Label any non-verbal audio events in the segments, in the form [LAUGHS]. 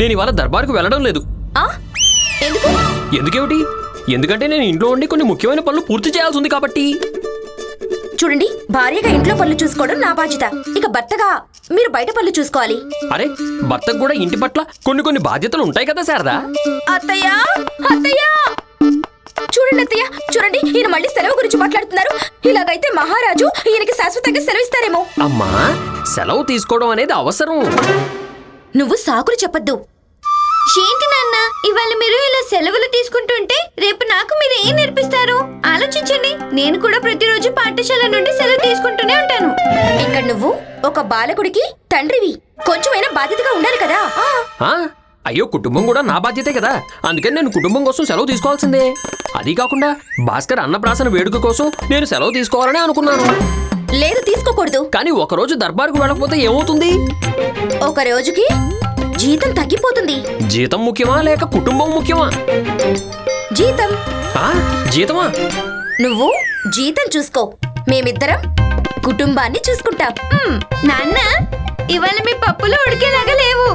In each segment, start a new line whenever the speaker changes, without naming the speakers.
నేను ఇవాళ దర్బార్కు వెళ్ళడం లేదు. ఎందుకేమిటి? ఎందుకంటే నేను ఇంట్లో ఉండి కొన్ని ముఖ్యమైన పనులు పూర్తి చేయాల్సి ఉంది కాబట్టి.
చూడండి భార్యగా ఇంట్లో పనులు చూసుకోవడం నా బాధ్యత. ఇక భర్తగా మీరు బయట పనులు చూసుకోవాలి.
అరే భర్తకు కూడా ఇంటి పట్ల కొన్ని కొన్ని బాధ్యతలు ఉంటాయి కదా శారదా?
అత్తయ్య అత్తయ్య! చూడండి అత్తయ్య చూడండి ఈయన మళ్ళీ సెలవు గురించి మాట్లాడుతున్నారు. ఇలాగైతే మహారాజు ఈయనకి శాశ్వతంగా సెలవు ఇస్తారేమో
అమ్మా సెలవు తీసుకోవడం అనేది అవసరం.
నువ్వు సాకులు చెప్పొద్దు.
ఏంటి నాన్న ఇవాళ మీరు ఇలా సెలవులు తీసుకుంటుంటే రేపు నాకు మీరు ఏం నేర్పిస్తారు? ఆలోచించండి. నేను కూడా ప్రతిరోజు పాఠశాల నుండి సెలవు తీసుకుంటూనే ఉంటాను.
ఇక్కడ నువ్వు ఒక బాలకుడికి తండ్రివి. కొంచెమైనా బాధ్యతగా ఉండాలి కదా. ఆ
అయ్యో కుటుంబం కూడా నా బాధ్యతే కదా. అందుకని నేను కుటుంబం కోసం సెలవు తీసుకోవాల్సిందే. అది కాకుండా భాస్కర్ అన్నప్రాసన వేడుక కోసం నేను సెలవు తీసుకోవాలని అనుకున్నాను.
లేదు తీసుకోకూడదు.
కానీ ఒకరోజు దర్బార్కు వెళ్ళకపోతే ఏమవుతుంది?
ఒక రోజుకి జీతం తగ్గిపోతుంది.
జీతం ముఖ్యమా లేక కుటుంబం ముఖ్యమా?
జీతం.
ఆ జీతమా?
నువ్వు జీతం చూసుకో. మేమిద్దరం కుటుంబాన్ని చూసుకుంటాం.
నాన్న ఇవాళ మీ పప్పులు ఉడికేలాగా లేవు.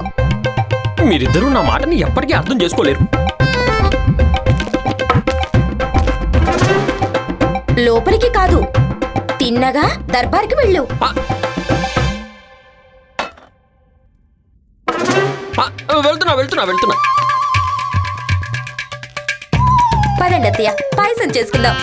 మీరిద్దరూ నా మాటని ఎప్పటికీ అర్థం చేసుకోలేరు.
లోపలికి కాదు తిన్నగా దర్బార్కి వెళ్ళు.
వెళ్తున్నా వెళ్తున్నా వెళ్తున్నా.
పదండి అత్తయ్య పాయసం చేసుకుందాం.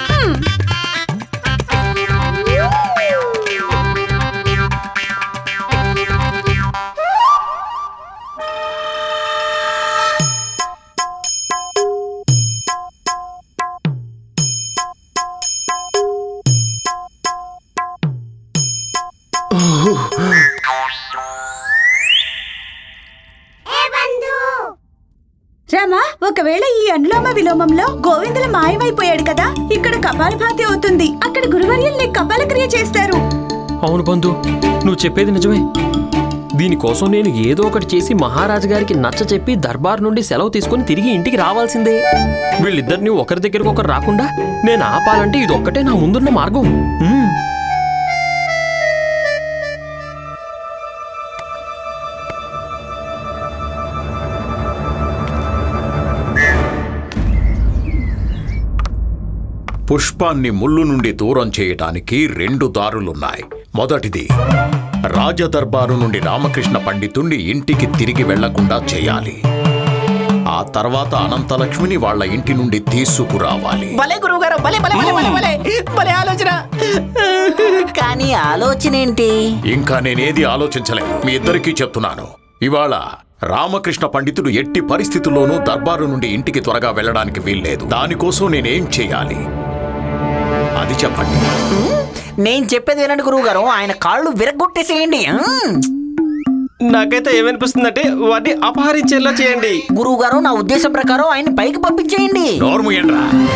బంధు నువ్వు చెప్పేది నిజమే. దీనికోసం నేను ఏదో ఒకటి చేసి మహారాజు గారికి నచ్చ చెప్పి దర్బార్ నుండి సెలవు తీసుకుని తిరిగి ఇంటికి రావాల్సిందే. వీళ్ళిద్దరిని ఒకరి దగ్గరకు ఒకరు రాకుండా నేను ఆపాలంటే ఇది ఒక్కటే నా ముందున్న మార్గం.
పుష్పాన్ని ముళ్ళు నుండి దూరం చేయటానికి రెండు దారులున్నాయి. మొదటిది రాజదర్బారు నుండి రామకృష్ణ పండితుణ్ణి ఇంటికి తిరిగి వెళ్ళకుండా చేయాలి. ఆ తర్వాత అనంతలక్ష్మిని వాళ్ళ ఇంటి నుండి తీసుకురావాలి.
భలే గురువు గారు భలే భలే భలే భలే భలే భలే ఆలోచన. కానీ ఆలోచన ఏంటి?
ఇంకా నేనేది ఆలోచించలేదు. మీ ఇద్దరికీ చెప్తున్నాను. ఇవాళ రామకృష్ణ పండితుడు ఎట్టి పరిస్థితుల్లోనూ దర్బారు నుండి ఇంటికి త్వరగా వెళ్ళడానికి వీల్లేదు. దానికోసం నేనేం చేయాలి? అది చెప్పండి.
నేను చెప్పేది వినండి గురువు గారు ఆయన కాళ్ళు విరగొట్టేసేయండి
నాకైతే ఏమనిపిస్తుందంటే వాటిని అపహరించేలా చేయండి.
గురువు గారు నా ఉద్దేశం ప్రకారం ఆయన పైకి పంపించేయండి.
నోర్ము ఏంట్రా?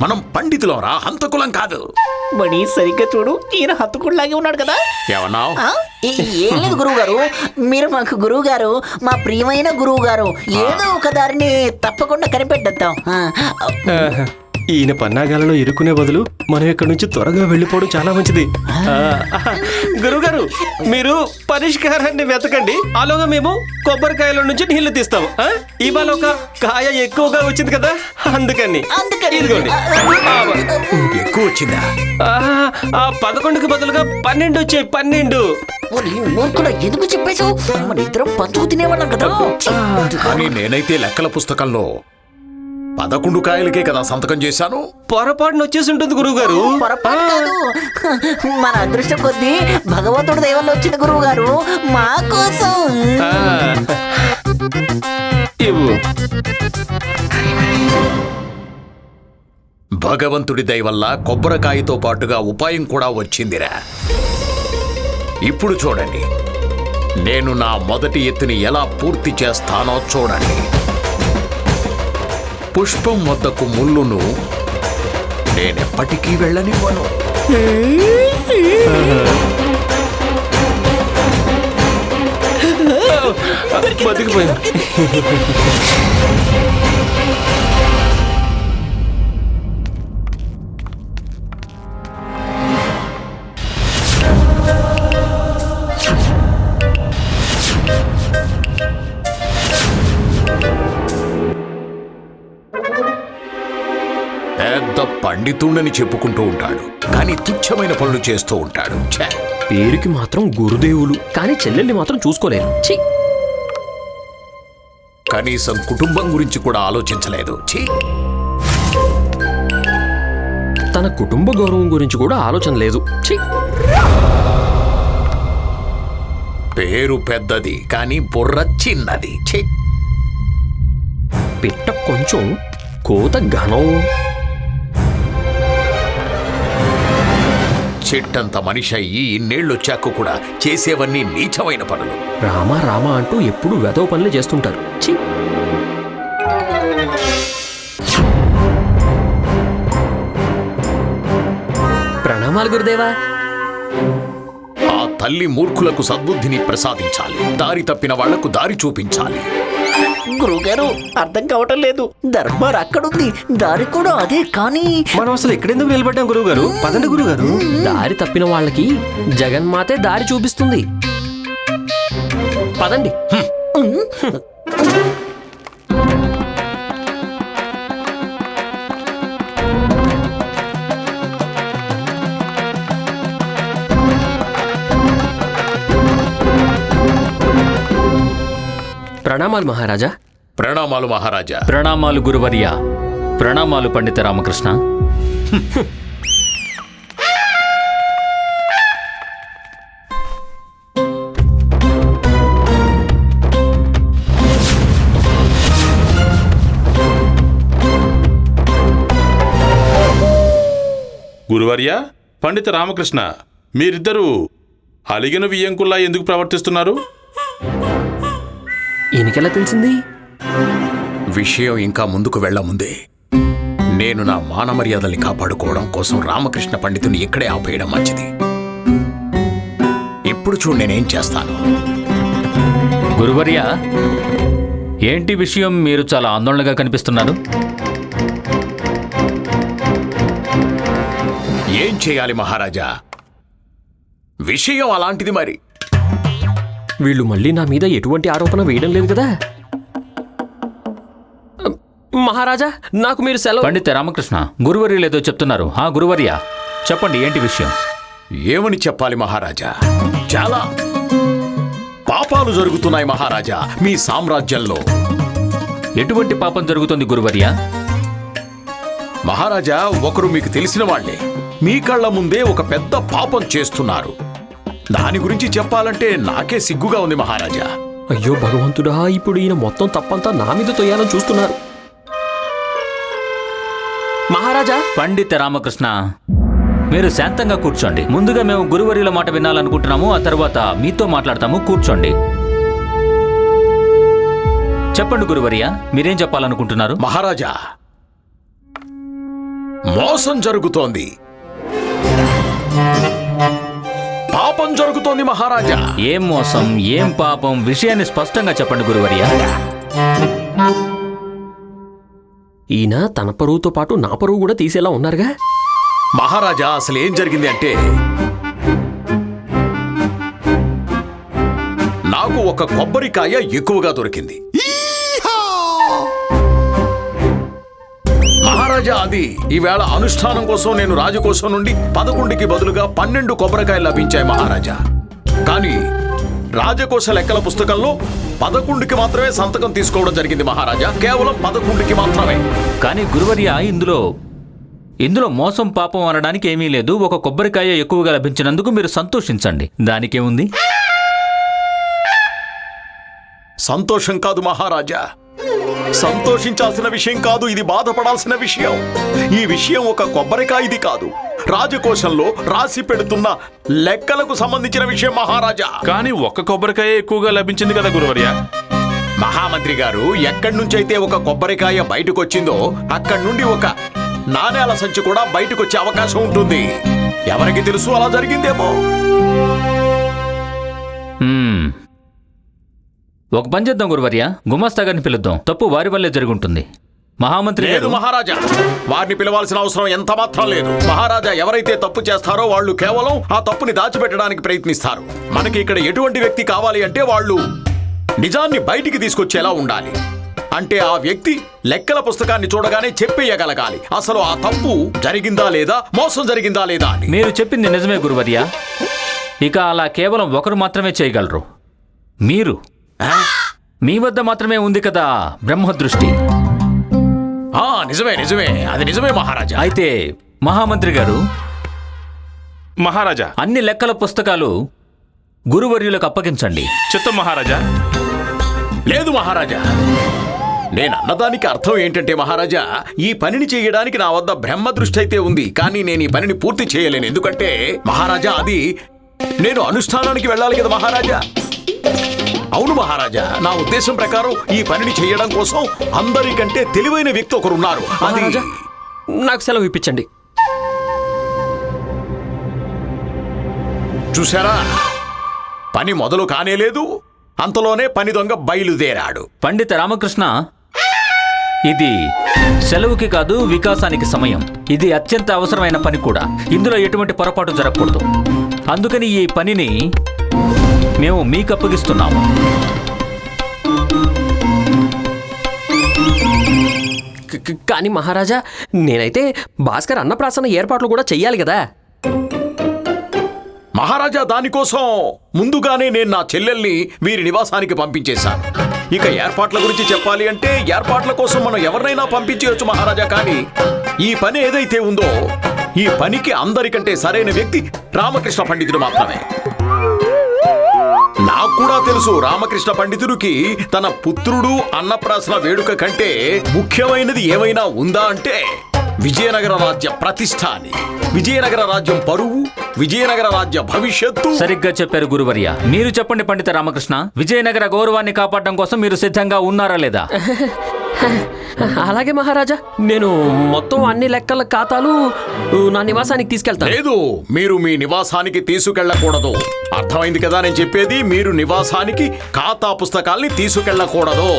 మనం పండితులం రా హంతకులం కాదు.
బడి సరిగ్గా చూడు ఈయన హత్తుకుడిలాగే ఉన్నాడు కదా.
ఏమన్నావు?
ఆ? ఏ- లేదు గురువు గారు మీరు మాకు గురువు గారు మా ప్రియమైన గురువు గారు ఏదో ఒక దారిని తప్పకుండా కనిపెట్టేద్దాం.
ఈయన పన్నాగాలలో ఇరుక్కునే బదులు మనం ఇక్కడ నుంచి త్వరగా వెళ్ళిపోవడం చాలా మంచిది. గురువుగారు మీరు పరిష్కారాన్ని వెతకండి. అలాగా మేము కొబ్బరికాయల నుంచి నీళ్ళు తీస్తాం? ఇవాళ ఒక కాయ ఎక్కువగా వచ్చింది కదా అందుకని. ఇదిగోండి.
ఎక్కువ వచ్చిందా?
ఆ పదకొండుకి బదులుగా పన్నెండు వచ్చాయి పన్నెండు.
ఎందుకు చెప్పేశావు? మన ఇద్దరం పంచుకు తినేవాళ్ళం కదా.
కానీ నేనైతే లెక్కల పుస్తకంలో పదకొండు కాయలకే కదా సంతకం చేశాను?
పొరపాటున వచ్చేసి ఉంటుంది గురువుగారు.
పొరపాటు కాదు. మన అదృష్టం కొద్దీ భగవంతుడి దైవంలో వచ్చింది గురువు గారు మా కోసం.
ఇవ్వు.
భగవంతుడి దయ వల్ల కొబ్బరికాయతో పాటుగా ఉపాయం కూడా వచ్చిందిరా. ఇప్పుడు చూడండి. నేను నా మొదటి ఎత్తుని ఎలా పూర్తి చేస్తానో చూడండి. పుష్పం వద్దకు ముళ్ళును. నేనెప్పటికీ వెళ్ళనివ్వను.
బతికిపోయింది.
పండితుడని చెప్పుకుంటూ ఉంటాడు. కానీ తుచ్చమైన పనులు చేస్తూ ఉంటాడు. ఛే!
పేరుకి మాత్రం గురుదేవులు కానీ చెల్లెల్ని మాత్రం చూసుకోలేరు. ఛీ!
కనీసం కుటుంబం గురించి కూడా ఆలోచించలేదు. ఛీ!
తన కుటుంబ గౌరవం గురించి కూడా ఆలోచన లేదు. ఛీ!
పేరు పెద్దది కానీ బుర్ర చిన్నది. ఛీ!
పిట్ట కొంచెం కోత ఘనం.
చెట్టంత మనిషి అయ్యి ఇన్నేళ్ళొచ్చాక కూడా చేసేవన్నీ నీచమైన పనులు.
రామ రామ అంటూ ఎప్పుడు వెదవ పనులే చేస్తుంటారు. ఛీ! ప్రణామాలు గురుదేవా.
ఆ తల్లి మూర్ఖులకు సద్బుద్ధిని ప్రసాదించాలి. దారి తప్పిన వాళ్ళకు దారి చూపించాలి.
గురువుగారు అర్థం కావటం లేదు. దర్బార్ అక్కడుంది. దారి కూడా అదే కానీ
మనం అసలు ఎక్కడెందుకు నిలబడ్డాం గురువు గారు పదండి గురువు గారు
దారి తప్పిన వాళ్ళకి జగన్మాతే దారి చూపిస్తుంది. పదండి. ప్రణామాలు మహారాజా.
ప్రణామాలు మహారాజా.
ప్రణామాలు గురువర్య. ప్రణామాలు పండిత రామకృష్ణ.
గురువర్య పండిత రామకృష్ణ మీరిద్దరూ అలిగిన వియ్యంకుల్లా ఎందుకు ప్రవర్తిస్తున్నారు?
ఈయనకెలా తెలిసింది?
విషయం ఇంకా ముందుకు వెళ్ళముందే నేను నా మాన మర్యాదల్ని కాపాడుకోవడం కోసం రామకృష్ణ పండితుని ఇక్కడే ఆపేయడం మంచిది. ఇప్పుడు చూడు నేనేం చేస్తాను.
గురువర్య ఏంటి విషయం మీరు చాలా ఆందోళనగా కనిపిస్తున్నారు?
ఏం చేయాలి మహారాజా? విషయం అలాంటిది మరి.
వీళ్ళు మళ్ళీ నా మీద ఎటువంటి ఆరోపణ వేయడం లేదు కదా? మహారాజా నాకు మీరు సెలవు
పండిత రామకృష్ణ గురువర్యులు ఏదో చెప్తున్నారు. ఆ గురువర్య చెప్పండి ఏంటి విషయం?
ఏమని చెప్పాలి మహారాజా? చాలా పాపాలు జరుగుతున్నాయి మహారాజా మీ సామ్రాజ్యంలో.
ఎటువంటి పాపం జరుగుతుంది గురువర్య?
మహారాజా ఒకరు మీకు తెలిసిన వాళ్ళే మీ కళ్ళ ముందే ఒక పెద్ద పాపం చేస్తున్నారు. దాని గురించి చెప్పాలంటే నాకే సిగ్గుగా ఉంది మహారాజా.
అయ్యో భగవంతుడా ఇప్పుడు ఈయన మొత్తం తప్పంతా నా మీద తొయ్యాలని చూస్తున్నారు. మహారాజా!
పండిత రామకృష్ణ మీరు శాంతంగా కూర్చోండి. ముందుగా మేము గురువర్యుల మాట వినాలనుకుంటున్నాము ఆ తర్వాత మీతో మాట్లాడతాము కూర్చోండి. చెప్పండి గురువర్య మీరేం చెప్పాలనుకుంటున్నారు?
మహారాజా మోసం జరుగుతోంది. పాపం జరుగుతోంది మహారాజా.
ఏం మోసం ఏం పాపం? విషయాన్ని స్పష్టంగా చెప్పండి గురువర్య.
ఈయన తన పరువుతో పాటు నా పరువు కూడా తీసేలా ఉన్నారుగా?
మహారాజా అసలు ఏం జరిగింది అంటే నాకు ఒక కొబ్బరికాయ ఎక్కువగా దొరికింది. మహారాజా అది. ఈవేళ అనుష్ఠానం కోసం నేను రాజకోశం నుండి పదకొండుకి బదులుగా పన్నెండు కొబ్బరికాయలు లభించాయి మహారాజా. కానీ రాజకోశ లెక్కల పుస్తకంలో పదకొండుకి మాత్రమే సంతకం తీసుకోవడం జరిగింది మహారాజా. కేవలం పదకొండుకి మాత్రమే.
కానీ గురువర్య ఇందులో ఇందులో మోసం పాపం అనడానికి ఏమీ లేదు. ఒక కొబ్బరికాయ ఎక్కువగా లభించినందుకు మీరు సంతోషించండి. దానికేముంది?
సంతోషం కాదు మహారాజా. సంతోషించాల్సిన విషయం కాదు ఇది బాధపడాల్సిన విషయం. ఈ విషయం ఒక కొబ్బరికాయది కాదు. రాజకోశంలో రాసి పెడుతున్న లెక్కలకు సంబంధించిన విషయం మహారాజా.
కానీ ఒక్క కొబ్బరికాయ ఎక్కువగా లభించింది కదా గురువర్య?
మహామంత్రి గారు ఎక్కడి నుంచైతే ఒక కొబ్బరికాయ బయటకు వచ్చిందో అక్కడి నుండి ఒక నాణేల సంచి కూడా బయటకు వచ్చే అవకాశం ఉంటుంది. ఎవరికి తెలుసు అలా జరిగిందేమో.
ఒక పని చేద్దాం గురువర్య గుమస్తా గారిని పిలుద్దాం. తప్పు వారి వల్లే జరుగుంటుంది. మహామంత్రి
లేదు మహారాజా వారిని పిలవాల్సిన అవసరం ఎంత మాత్రం లేదు. మహారాజా ఎవరైతే తప్పు చేస్తారో వాళ్ళు కేవలం ఆ తప్పుని దాచిపెట్టడానికి ప్రయత్నిస్తారు. మనకి ఇక్కడ ఎటువంటి వ్యక్తి కావాలి అంటే వాళ్ళు నిజాన్ని బయటికి తీసుకొచ్చేలా ఉండాలి. అంటే ఆ వ్యక్తి లెక్కల పుస్తకాన్ని చూడగానే చెప్పేయగలగాలి. అసలు ఆ తప్పు జరిగిందా లేదా మోసం జరిగిందా లేదా అని.
మీరు చెప్పింది నిజమే గురువర్య. ఇక అలా కేవలం ఒకరు మాత్రమే చేయగలరు. మీరు? మీ వద్ద మాత్రమే ఉంది కదా బ్రహ్మదృష్టి.
ఆ, నిజమే నిజమే. అది నిజమే మహారాజా.
అయితే మహామంత్రి గారు
మహారాజా.
అన్ని లెక్కల పుస్తకాలు గురువర్యులకు అప్పగించండి.
చిత్తం మహారాజా.
లేదు మహారాజా. నేను అన్నదానికి అర్థం ఏంటంటే మహారాజా ఈ పనిని చేయడానికి నా వద్ద బ్రహ్మ దృష్టి అయితే ఉంది కానీ నేను ఈ పనిని పూర్తి చేయలేను. ఎందుకంటే మహారాజా అది నేను అనుష్ఠానానికి వెళ్ళాలి కదా మహారాజా. అవును మహారాజా నా ఉద్దేశం ప్రకారం ఈ పనిని చేయడం కోసం అందరికంటే తెలివైన వ్యక్తి ఒకరున్నారు. అది
మహారాజా నాకు సెలవు ఇప్పించండి.
చూసారా పని మొదలు కానేలేదు అంతలోనే పని దొంగ బయలుదేరాడు.
పండిత రామకృష్ణ ఇది సెలవుకి కాదు వికాసానికి సమయం. ఇది అత్యంత అవసరమైన పని కూడా. ఇందులో ఎటువంటి పొరపాటు జరగకూడదు. అందుకని ఈ పనిని మేము మీకు అప్పగిస్తున్నాము
కానీ మహారాజా నేనైతే భాస్కర్ అన్నప్రాసన ఏర్పాట్లు కూడా చెయ్యాలి కదా.
మహారాజా దానికోసం ముందుగానే నేను నా చెల్లెల్ని వీరి నివాసానికి పంపించేశాను ఇక ఏర్పాట్ల గురించి చెప్పాలి అంటే ఏర్పాట్ల కోసం మనం ఎవరినైనా పంపించేయొచ్చు మహారాజా కానీ ఈ పని ఏదైతే ఉందో ఈ పనికి అందరికంటే సరైన వ్యక్తి రామకృష్ణ పండితుడు మాత్రమే. నాకు కూడా తెలుసు రామకృష్ణ పండితుడికి తన పుత్రుడు అన్నప్రాసన వేడుక కంటే ముఖ్యమైనది ఏమైనా ఉందా అంటే విజయనగర రాజ్య ప్రతిష్ట అని విజయనగర రాజ్యం పరువు విజయనగర రాజ్య భవిష్యత్తు.
సరిగ్గా చెప్పారు గురువర్య. మీరు చెప్పండి పండిత రామకృష్ణ విజయనగర గౌరవాన్ని కాపాడడం కోసం మీరు సిద్ధంగా ఉన్నారా లేదా? [LAUGHS]
అలాగే మహారాజా నేను మొత్తం అన్ని లెక్కల ఖాతాలు నా నివాసానికి తీసుకెళ్తాను.
లేదు మీరు మీ నివాసానికి తీసుకెళ్ళకూడదు. అర్థమైంది కదా నేను చెప్పేది? మీరు నివాసానికి ఖాతా పుస్తకాల్ని తీసుకెళ్ళకూడదు.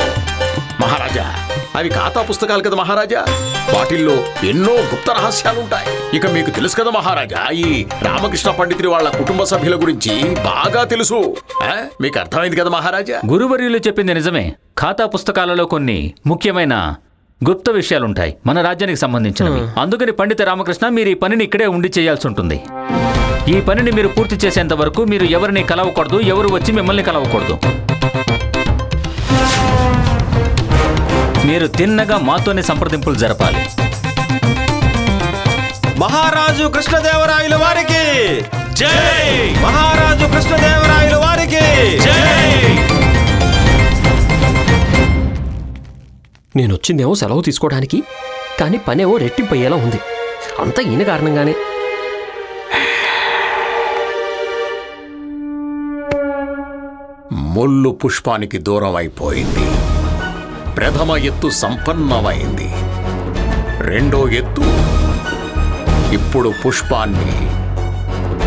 మహారాజా అవి ఖాతా పుస్తకాలు కదా మహారాజా? వాటిల్లో ఎన్నో గుప్త రహస్యాలుంటాయి. ఇక మీకు తెలుసు కదా మహారాజా ఈ రామకృష్ణ పండితుడి వాళ్ళ కుటుంబ సభ్యుల గురించి బాగా తెలుసు? మీకు అర్థమైంది కదా మహారాజా?
గురువర్యులు చెప్పింది నిజమే. ఖాతా పుస్తకాలలో కొన్ని ముఖ్యమైన గుప్త విషయాలుంటాయి మన రాజ్యానికి సంబంధించినవి. అందుకని పండిత రామకృష్ణ మీరు ఈ పనిని ఇక్కడే ఉండి చేయాల్సి ఉంటుంది. ఈ పనిని మీరు పూర్తి చేసేంత వరకు మీరు ఎవరిని కలవకూడదు ఎవరు వచ్చి మిమ్మల్ని కలవకూడదు. మీరు తిన్నగా మాతోనే సంప్రదింపులు జరపాలి.
మహారాజు కృష్ణదేవరాయల వారికి. జై! మహారాజు కృష్ణదేవరాయల వారికి. జై!
నేను వచ్చిందేమో సెలవు తీసుకోవడానికి కానీ పనేమో రెట్టింపు అయ్యేలా ఉంది. అంతా ఈయన కారణంగానే.
ముళ్ళు పుష్పానికి దూరం అయిపోయింది. ప్రథమ ఎత్తు సంపన్నమైంది. రెండో ఎత్తు ఇప్పుడు పుష్పాన్ని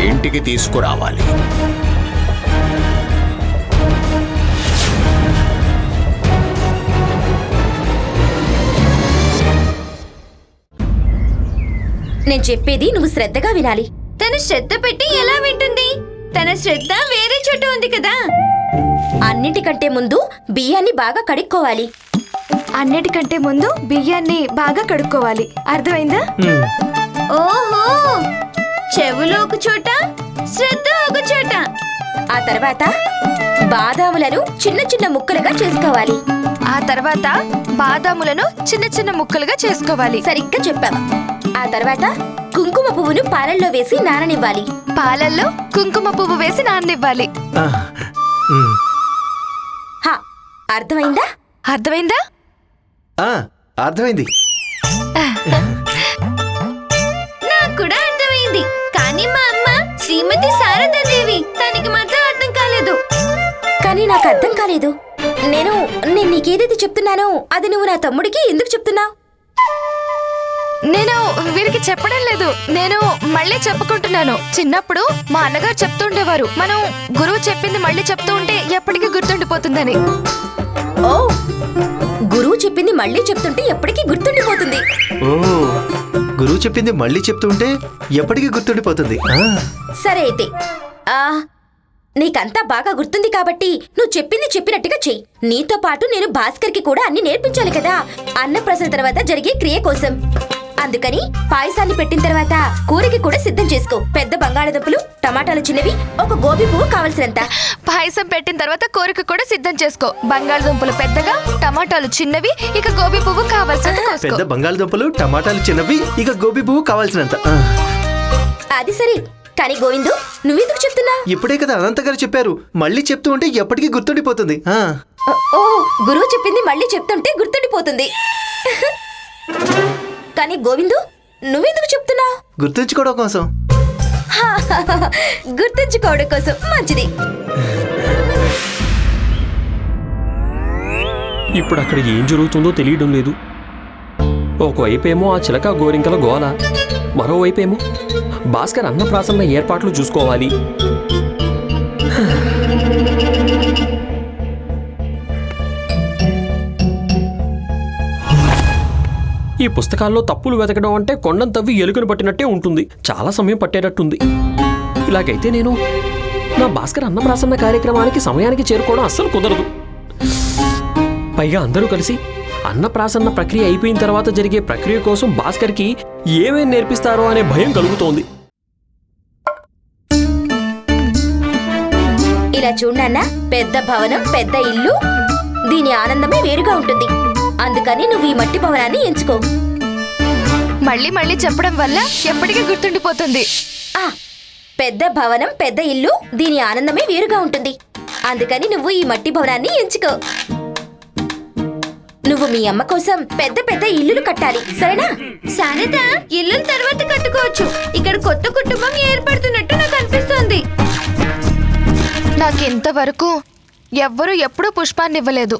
ఇంటికి తీసుకురావాలి.
నేను చెప్పేది నువ్వు శ్రద్ధగా వినాలి.
తను శ్రద్ధ పెట్టి ఎలా వింటుంది? తన శ్రద్ధ వేరే చోట ఉంది కదా.
అన్నిటికంటే ముందు బియ్యాన్ని బాగా కడుక్కోవాలి.
అన్నిటికంటే ముందు బియ్యాన్ని బాగా కడుక్కోవాలి. అర్థమైందా?
ఓహో! చెవులు ఒక చోట శ్రద్ధ ఒక చోట.
ఆ తర్వాత బాదాములను చిన్న చిన్న ముక్కలుగా చేసుకోవాలి.
ఆ తర్వాత బాదాములను చిన్న చిన్న ముక్కలుగా చేసుకోవాలి.
సరిగ్గా చెప్పావు ఆ తర్వాత కుంకుమ పువ్వును పాలల్లో వేసి నాననివ్వాలి.
పాలల్లో కుంకుమ పువ్వు వేసి నాననివ్వాలి.
హా అర్థమైందా?
అర్థమైందా?
ఆ, అర్థమైంది.
నాకు కూడా అర్థమైంది. కానీ మా అమ్మ శ్రీమతి శారదాదేవి తనకి మాత్రం అర్థం కాలేదు.
కానీ నాకు అర్థం కాలేదు. నేను నేను నీకేదైతే చెప్తున్నానో అది నువ్వు నా తమ్ముడికి ఎందుకు చెప్తున్నావు?
నేను వీరికి చెప్పడం లేదు. నేను మళ్ళీ చెప్పుకుంటున్నాను. చిన్నప్పుడు మా అన్నగారు చెప్తుండేవారు మనం గురువు చెప్పింది మళ్ళీ చెప్తూ ఉంటే ఎప్పటికీ గుర్తుండిపోతుందని.
ఓ గురువు చెప్పింది మళ్ళీ చెప్తుంటే ఎప్పటికీ గుర్తుండిపోతుంది.
ఓ గురువు చెప్పింది మళ్ళీ చెప్తుంటే ఎప్పటికీ గుర్తుండిపోతుంది. ఆ,
సరే అయితే ఆ నీకంతా బాగా గుర్తుంది కాబట్టి నువ్వు చెప్పింది చెప్పినట్టుగా చెయ్యి. నీతో పాటు నేను భాస్కర్కి కూడా అన్ని నేర్పించాలి కదా. అన్నప్రసన్న తర్వాత జరిగే క్రియ కోసం. అందుకని పాయసాన్ని పెట్టిన తర్వాత కూరకి కూడా సిద్ధం చేసుకో. పెద్ద బంగాళదుంపలు టమాటాలు చిన్నవి ఒక గోబీ పువ్వు కావలసినంత.
పాయసం పెట్టిన తర్వాత కోరిక కూడా సిద్ధం చేసుకో. బంగాళదుంపలు పెద్దగా టమాటాలు చిన్నవి ఇక గోబీ పువ్వు కావాల్సినంత
పెద్ద బంగాళదుంపలు టమాటాలు చిన్నవి ఇక గోబీ పువ్వు కావాల్సినంత.
అది సరే. కానీ గోవిందు నువ్వెందుకు చెప్తున్నా?
ఇప్పుడే కదా అనంత గారు చెప్పారు. మళ్ళీ చెప్తూ ఉంటే ఎప్పటికీ గుర్తుండిపోతుంది. ఆ,
ఓ గురువు చెప్పింది మళ్ళీ చెప్తుంటే గుర్తుండిపోతుంది. కానీ గోవిందు నువ్వెందుకు చెప్తున్నా?
గుర్తుంచుకోవడం కోసం.
గుర్తుంచుకోవడం కోసం. మంచిది.
ఇప్పుడు అక్కడ ఏం జరుగుతుందో తెలియడం లేదు. ఒకవైపేమో ఆ చిలక గోరింకల గోల మరోవైపేమో భాస్కర్ అన్నప్రాసన్న ఏర్పాట్లు చూసుకోవాలి. ఈ పుస్తకాల్లో తప్పులు వెతకడం అంటే కొండం తవ్వి ఎలుకను పట్టినట్టే ఉంటుంది. చాలా సమయం పట్టేటట్టుంది. ఇలాగైతే నేను నా భాస్కర్ అన్నప్రాసన్న కార్యక్రమానికి సమయానికి చేరుకోవడం అస్సలు కుదరదు. పైగా అందరూ కలిసి అన్నప్రాసన్న ప్రక్రియ అయిపోయిన తర్వాత జరిగే ప్రక్రియ కోసం భాస్కర్కి ఏమేం నేర్పిస్తారో అనే భయం కలుగుతోంది.
ఇలా చూడన్నా పెద్ద భవనం పెద్ద ఇల్లు దీని ఆనందమే వేరుగా ఉంటుంది. అందుకని నువ్వు ఈ మట్టి భవనాన్ని ఎంచుకో.
మళ్ళీ మళ్ళీ చెప్పడం వల్ల ఎప్పటికీ గుర్తుండిపోతుంది.
ఆ పెద్ద భవనం పెద్ద ఇల్లు దీని ఆనందమే వేరుగా ఉంటుంది. అందుకని నువ్వు ఈ మట్టి భవనాన్ని ఎంచుకో. నువ్వు మీ అమ్మ కోసం పెద్ద పెద్ద ఇల్లులు కట్టాలి సరేనా?
శారద ఇల్లుల తర్వాత కట్టుకోవచ్చు. ఇక్కడ కొత్త కుటుంబం ఏర్పడుతున్నట్టు నాకు అనిపిస్తోంది.
నాకు ఇంతవరకు ఎవ్వరూ ఎప్పుడూ పుష్పాన్ని ఇవ్వలేదు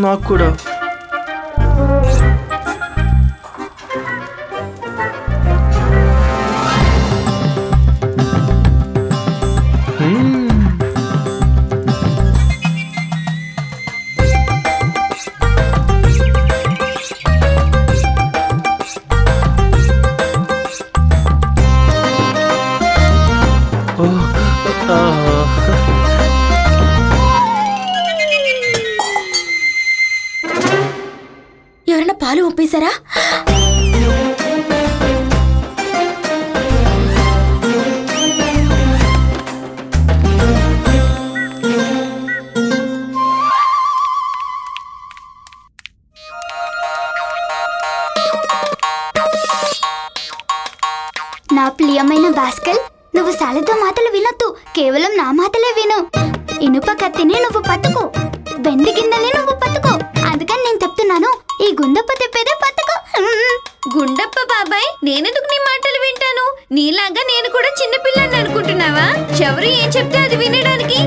నాకు కూడా ఓ, ఆ.
చూసారా? ఏం చెప్తే అది వినడానికి?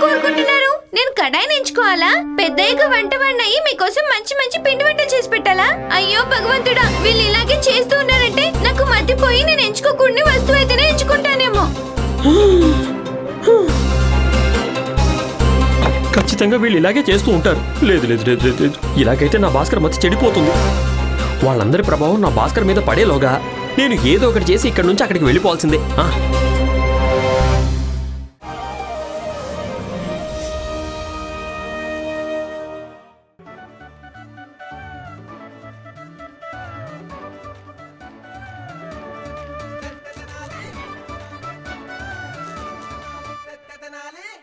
కోరుకుంటున్నారు? నేను కడాయిని ఎంచుకోవాలా? పెద్దయ్యగా వంట అయ్యి మీకోసం మంచి మంచి పిండి వంటలు చేసి పెట్టాలా? అయ్యో భగవంతుడా వీళ్ళు ఇలాగే చేస్తూ ఉన్నారంటే నాకు మతిపోయి నేను ఎంచుకోకుండా
ఖచ్చితంగా వీళ్ళు ఇలాగే చేస్తూ ఉంటారు. లేదు లేదు లేదు లేదు ఇలాగైతే నా భాస్కర్ మతి చెడిపోతుంది. వాళ్ళందరి ప్రభావం నా భాస్కర్ మీద పడేలోగా నేను ఏదో ఒకటి చేసి ఇక్కడి నుంచి అక్కడికి వెళ్ళిపోవాల్సిందే.